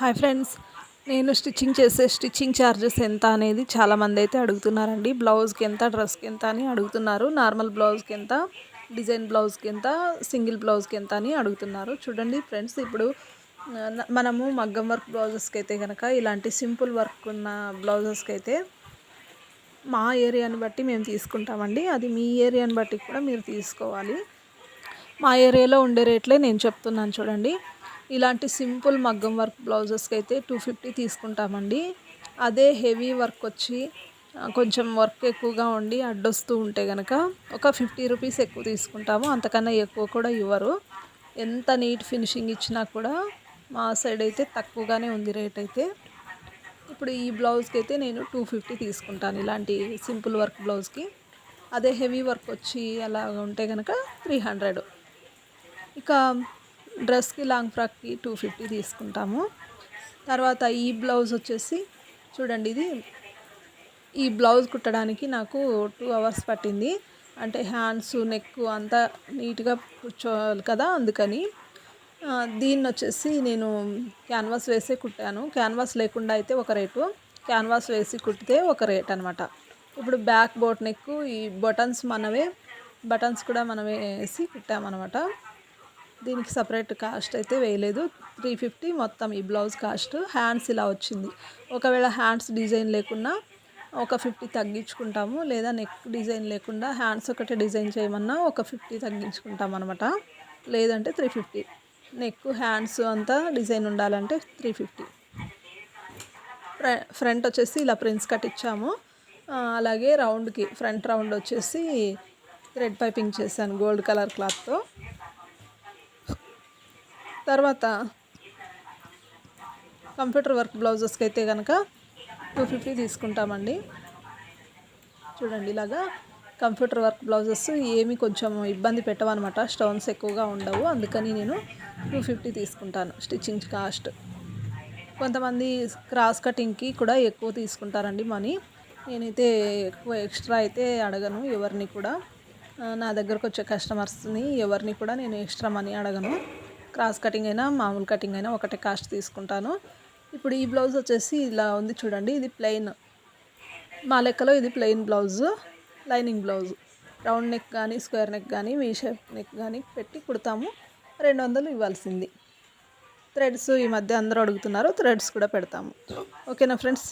Hi friends. నేను stitching చేసే stitching charges ఎంత అనేది చాలామంది అయితే అడుగుతున్నారండి. బ్లౌజ్కి ఎంత డ్రెస్కి ఎంత అని అడుగుతున్నారు. నార్మల్ బ్లౌజ్కి ఎంత డిజైన్ బ్లౌజ్కి ఎంత సింగిల్ బ్లౌజ్కి ఎంత అని అడుగుతున్నారు. చూడండి ఫ్రెండ్స్ ఇప్పుడు మనము మగ్గం వర్క్ బ్లౌజెస్కి అయితే కనుక ఇలాంటి సింపుల్ వర్క్ ఉన్న బ్లౌజెస్కి అయితే మా ఏరియాని బట్టి మేము తీసుకుంటామండి. అది మీ ఏరియాని బట్టి కూడా మీరు తీసుకోవాలి. మా ఏరియాలో ఉండే రేట్లే నేను చెప్తున్నాను చూడండి. ఇలాంటి సింపుల్ మగ్గం వర్క్ బ్లౌజెస్కి అయితే టూ ఫిఫ్టీ తీసుకుంటామండి. అదే హెవీ వర్క్ వచ్చి కొంచెం వర్క్ ఎక్కువగా ఉండి అడ్డొస్తూ ఉంటే కనుక ఒక ఫిఫ్టీ రూపీస్ ఎక్కువ తీసుకుంటాము. అంతకన్నా ఎక్కువ కూడా ఇవ్వరు. ఎంత నీట్ ఫినిషింగ్ ఇచ్చినా కూడా మా సైడ్ అయితే తక్కువగానే ఉంది రేట్ అయితే ఇప్పుడు ఈ బ్లౌజ్కి అయితే నేను టూ ఫిఫ్టీ తీసుకుంటాను ఇలాంటి సింపుల్ వర్క్ బ్లౌజ్కి. అదే హెవీ వర్క్ వచ్చి అలా ఉంటే కనుక త్రీ హండ్రెడ్. ఇక డ్రెస్కి లాంగ్ ఫ్రాక్కి టూ ఫిఫ్టీ తీసుకుంటాము. తర్వాత ఈ బ్లౌజ్ వచ్చేసి చూడండి ఇది ఈ బ్లౌజ్ కుట్టడానికి నాకు టూ అవర్స్ పట్టింది. అంటే హ్యాండ్స్ నెక్ అంతా నీట్గా కూర్చోవాలి కదా అందుకని. దీన్ని వచ్చేసి నేను క్యాన్వాస్ వేసే కుట్టాను. క్యాన్వాస్ లేకుండా అయితే ఒక రేటు. క్యాన్వాస్ వేసి కుట్టితే ఒక రేట్ అనమాట ఇప్పుడు బ్యాక్ బోట్ నెక్ ఈ బటన్స్ మనవే బటన్స్ కూడా మనమే వేసి కుట్టామన్నమాట. దీనికి సపరేట్ కాస్ట్ అయితే వేయలేదు. త్రీ ఫిఫ్టీ మొత్తం ఈ బ్లౌజ్ కాస్ట్. హ్యాండ్స్ ఇలా వచ్చింది. ఒకవేళ హ్యాండ్స్ డిజైన్ లేకున్నా ఒక ఫిఫ్టీ తగ్గించుకుంటాము. లేదా నెక్ డిజైన్ లేకుండా హ్యాండ్స్ ఒకటి డిజైన్ చేయమన్నా ఒక ఫిఫ్టీ తగ్గించుకుంటాం అనమాట లేదంటే త్రీ ఫిఫ్టీ. నెక్ హ్యాండ్స్ అంతా డిజైన్ ఉండాలంటే త్రీ ఫిఫ్టీ. ఫ్రంట్ వచ్చేసి ఇలా ప్రిన్స్ కట్ ఇచ్చాము. అలాగే రౌండ్కి ఫ్రంట్ రౌండ్ వచ్చేసి థ్రెడ్ పైపింగ్ చేశాను గోల్డ్ కలర్ క్లాత్తో. తర్వాత కంప్యూటర్ వర్క్ బ్లౌజెస్కి అయితే కనుక టూ ఫిఫ్టీ తీసుకుంటామండి. చూడండి ఇలాగా కంప్యూటర్ వర్క్ బ్లౌజెస్ ఏమి కొంచెం ఇబ్బంది పెట్టవన్నమాట స్టోన్స్ ఎక్కువగా ఉండవు. అందుకని నేను టూ ఫిఫ్టీ తీసుకుంటాను స్టిచ్చింగ్ కాస్ట్. కొంతమంది క్రాస్ కటింగ్కి కూడా ఎక్కువ తీసుకుంటారండి మనీ. నేనైతే ఎక్కువ ఎక్స్ట్రా అయితే అడగను ఎవరిని కూడా. నా దగ్గరకు వచ్చే కస్టమర్స్ని ఎవరిని కూడా నేను ఎక్స్ట్రా మనీ అడగను. క్రాస్ కటింగ్ అయినా మామూలు కటింగ్ అయినా ఒకటే కాస్ట్ తీసుకుంటాను. ఇప్పుడు ఈ బ్లౌజ్ వచ్చేసి ఇలా ఉంది చూడండి ఇది ప్లెయిన్. మా లెక్కలో ఇది plain blouse lining blouse. Round neck కానీ స్క్వేర్ నెక్ కానీ వీ షేప్ నెక్ కానీ పెట్టి కుడతాము. రెండు వందలు ఇవ్వాల్సింది. థ్రెడ్స్ ఈ మధ్య అందరూ అడుగుతున్నారు థ్రెడ్స్ కూడా పెడతాము. ఓకేనా ఫ్రెండ్స్?